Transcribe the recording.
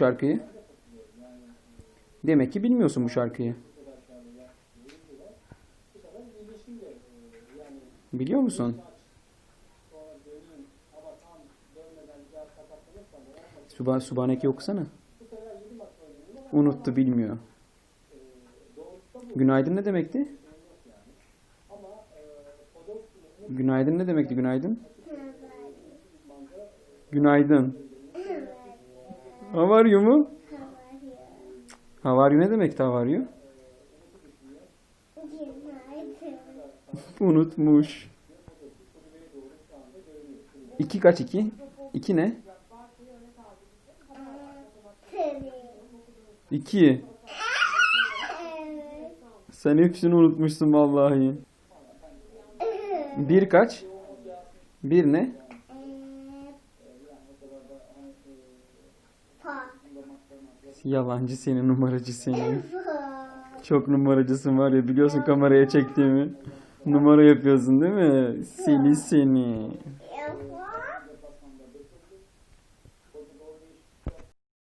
şarkıyı? Demek ki bilmiyorsun bu şarkıyı. Biliyor musun? Suba, Subhaneke okusana. Unuttu bilmiyor. Günaydın ne demekti? Günaydın ne demekti günaydın? Günaydın. How are you mu? How are you ne demekti how are you? Unutmuş. İki kaç iki? İki ne? İki. Sen hepsini unutmuşsun vallahi. Bir kaç? Bir ne? Yalancı seni, numaracı seni. Çok numaracısın var ya biliyorsun kameraya çektiğimi. Numara yapıyorsun değil mi? Seni seni.